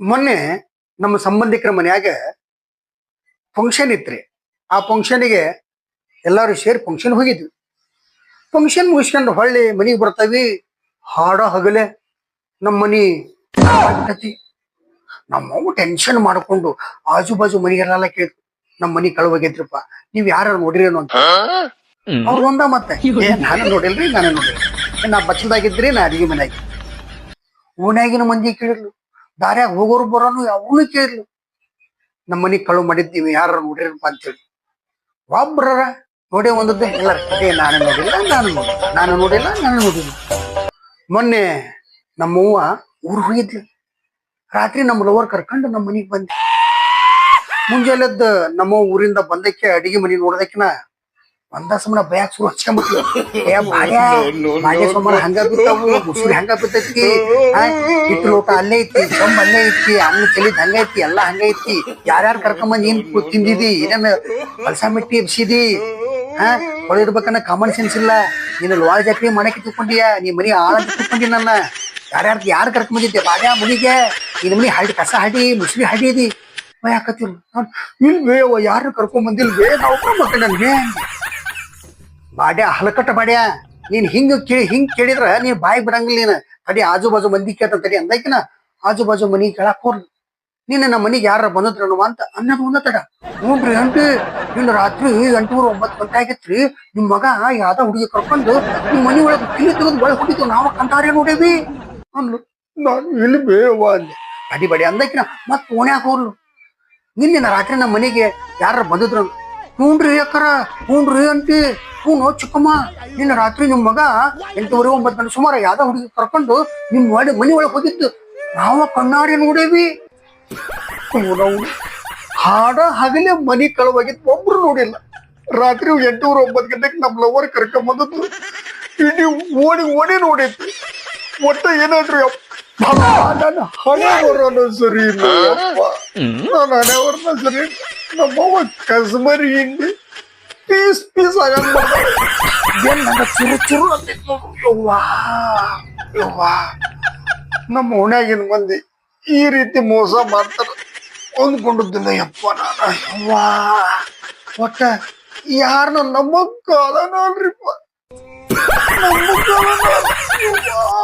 ಮೊನ್ನೆ ನಮ್ಮ ಸಂಬಂಧಿಕರ ಮನ್ಯಾಗ ಫಂಕ್ಷನ್ ಇತ್ರಿ. ಆ ಫಂಕ್ಷನ್ಗೆ ಎಲ್ಲರೂ ಸೇರಿ ಫಂಕ್ಷನ್ ಹೋಗಿದ್ವಿ. ಫಂಕ್ಷನ್ ಮುಗಿಸ್ಕೊಂಡು ಹೊಳ್ಳಿ ಮನೆಗೆ ಬರ್ತಾವಿ. ಹಾಡ ಹಗಲೆ ನಮ್ಮ ಮನಿ ನಮ್ಮ ನಮ್ಮವ್ವ ಟೆನ್ಷನ್ ಮಾಡ್ಕೊಂಡು ಆಜು ಬಾಜು ಮನೆಗೆಲ್ಲ ಕೇಳಿದ್ರು ನಮ್ಮ ಮನಿ ಕಳವಾಗಿದ್ರಪ್ಪ ನೀವ್ ಯಾರು ನೋಡಿರೇನು ಅಂತ ಅವ್ರು ಒಂದ ಮತ್ತೆ ನಾನು ನೋಡಿಲ್ರಿ ನಾನು ನೋಡಿಲ್ರಿ. ನಾ ಬಚ್ಚಲ್ದಾಗಿದ್ರಿ ನಾ ಅಡಿಗೆ ಮನೆಯಾಗಿ ಓಣ್ಯಾಗಿನ ಮಂದಿ ಕೇಳಿರ್ಲು ದಾರ್ಯಾಗ ಹೋಗೋರು ಬರೋನು ಅವನು ಕೇಳಿರ್ಲು ನಮ್ಮ ಮನೆ ಕಳು ಮಾಡಿದ್ದೀವಿ ಯಾರು ನೋಡಿರಪ್ಪ ಅಂತೇಳಿ. ಒಬ್ಬರ ನೋಡೇ ಒಂದದ್ದು ಎಲ್ಲರ ಏ ನಾನು ನೋಡಿಲ್ಲ, ನಾನು ನಾನು ನೋಡಿಲ್ಲ ನಾನು ನೋಡಿಲ್ಲ. ಮೊನ್ನೆ ನಮ್ಮವ್ವ ಊರು ಹೋಗಿದ್ಲು. ರಾತ್ರಿ ನಮ್ಮ ಲವರ್ ಕರ್ಕೊಂಡು ನಮ್ಮ ಮನೆಗೆ ಬಂದೆ ಮುಂಜಾನೆದ್ದು ನಮ್ಮ ಊರಿಂದ ಬಂದಕ್ಕೆ ಅಡಿಗೆ ಮನಿ ನೋಡದಕ್ಕಿನ ಒಂದ ಸಮನ ಬಯಾಕ್ ಶುರು ಸೋಮವಾರ ಹಂಗ ಬಿದ್ದಾವು ಉಸಿರು ಹಂಗ ಬಿತ್ತೈತಿ. ಇಟ್ಟು ಲೋಟ ಅಲ್ಲೇ ಐತಿ ಸೊಂಬ್ ಅಲ್ಲೇ ಐತಿ ಅನ್ನ ಚಲಿದ್ ಹಂಗ ಐತಿ ಎಲ್ಲಾ ಹಂಗ ಐತಿ. ಯಾರ್ಯಾರು ಕರ್ಕೊಂಬಂದ್ ಏನ್ ತಿಂದಿದಿ ಏನೇನು ಹೊಲಸ ಮಿಟ್ಟಿ ಎಬ್ಸಿದಿ? ಹಾ ಹೊಳಿರ್ಬೇಕನ್ನ ಕಾಮನ್ ಸೆನ್ಸ್ ಇಲ್ಲ. ನೀನು ಲೋಳ ಜಾತ್ರೆ ಮನೆಗೆ ತಿಳ್ಕೊಂಡಿಯ ನೀ ಮನಿ ಆಳ ತಿಳ್ಕೊಂಡಿ ನನ್ನ. ಯಾರ್ಯಾರ ಯಾರು ಕರ್ಕೊಂಬಂದಿದ್ದೆ? ಬಾಡ್ಯ ಮನಿಗೆ. ನಿನ್ ಮನಿ ಹಡಿ ಕಸ ಹಡಿ ಮುಸ್ಲಿ ಹಡಿದಿ. ಯಾಕತ್ತಿಲ್ಲ ಇಲ್ವೇ ಯಾರು ಕರ್ಕೊಂಡ್ ಬಂದಿಲ್ವೇ ನಾವು ಮಕ್ಕಳು ನನ್ಗೆ. ಬಾಡ್ಯ ಹಲಕಟ್ಟ ಬಾಡ್ಯ. ನೀನ್ ಹಿಂಗ್ ಕೇಳಿ, ಹಿಂಗ್ ಕೇಳಿದ್ರ ನೀನ್ ಬಾಯಿ ಬಿಡಂಗಿಲ್ಲ ನೀನ್. ತಡಿ ಆಜು ಬಾಜು ಮಂದಿ ಕೇಳ್ತಾನ ತಡಿ ಅಂದಕಿನ ಆಜು ಬಾಜು ಮನಿ ಕೇಳಕ್ ಹೋರ್ ನೀನ್ ನಮ್ಮ ಮನಿಗೆ ಯಾರ ಬಂದದ್ರನು ಅಂತ ಅನ್ನೋದು ಒಂದ ತಡ. ನೋಡ್ರಿ ಅಂಟಿ ನಿನ್ನ ರಾತ್ರಿ ಎಂಟೂರು ಒಂಬತ್ತು ಗಂಟೆ ಆಗೈತ್ರಿ. ನಿಮ್ ಮಗ ಯಾವ್ದ ಹುಡುಗಿ ಕರ್ಕೊಂಡು ನಿಮ್ ಮನಿ ಒಳಗೆ ಕಿಲಿ ತೆಗೆದು ಒಳಗೆ ಹುಟ್ಟಿದ್ವು ನಾವು ಕಂತಾರೆ ನೋಡೇವಿ. ಅಂದ್ಲು, ನಾನು ಇಲ್ಲಿ ಬೇವ ಅಂದೆ. ಅಡಿ ಬಡಿ ಅಂದಕಿನ, ಮತ್ ಓಣ್ಯಾಗ ಹೋರ್ಲು ನಿನ್ನ ರಾತ್ರಿ ನಮ್ಮ ಮನೆಗೆ ಯಾರ ಬಂದಿದ್ರು ಹ್ಞೂನ್ರಿ ಅಕ್ಕರ, ಹ್ಞೂನ್ರಿ ಅಂತಿ. ಹ್ಞೂ ಚಿಕ್ಕಮ್ಮ, ನಿನ್ನ ರಾತ್ರಿ ನಿಮ್ಮ ಮಗ ಎಂಟೂವರೆ ಒಂಬತ್ತು ಗಂಟೆ ಸುಮಾರು ಯಾವ್ದೋ ಹುಡುಗಿ ಕರ್ಕೊಂಡು ನಿಮ್ ಮನೆ ಮನೆ ಒಳಗೆ ಹೋಗಿದ್ದು ನಾವ ಕಣ್ಣಾಡಿ ನೋಡೇವಿ. ಹಾಡ ಹಗಲೇ ಮನಿ ಕಳವಾಗಿತ್ತು. ಒಬ್ರು ನೋಡಿಲ್ಲ. ರಾತ್ರಿ ಎಂಟೂವರೆ ಒಂಬತ್ತು ಗಂಟೆಗೆ ನಮ್ಮ ಲವರ್ ಕರ್ಕೊಂಡ್ ಬಂದದ್ದು. ಇಡೀ ಓಡಿ ಓಡಿ ನೋಡಿತ್ತು. ಒಟ್ಟ ಏನಾದ್ರು ನನ್ನ ಹಣೆ ಬರೋನು ಸರಿ ಇಲ್ಲ ನಾನು ಹಣೆ ಬರೋನ ಸರಿ ಇಲ್ಲ. ನಮ್ಮವ್ವ ಕಸ್ಮರಿ ಹಿಂಡಿ ಪೀಸ್ ಪೀಸ್ ಆಗಂಗ್ ಏನ್ ನನ್ನ ಚುರು ಚುರು ಅಂತಿತ್ತು ನೋಡು. ಯವ್ವಾ ಯವ್ವಾ ನಮ್ಮ ಓಣ್ಯಾಗಿನ ಮಂದಿ ಈ ರೀತಿ ಮೋಸ ಮಾಡ್ತಾರ ಅಂದ್ಕೊಂಡಿದ್ದಿಲ್ಲ ಯಪ್ಪ ನಾನು ಯವ್ವಾ ಒಟ್ಟ ಯಾರನ್ನ ನಂಬಕ್ಕಾದ ನೋಡ್ರಿಪ್ಪ ನಂಬಕ್ಕಾದ ನೋಡ್ರಿ. ಯವ್ವಾ.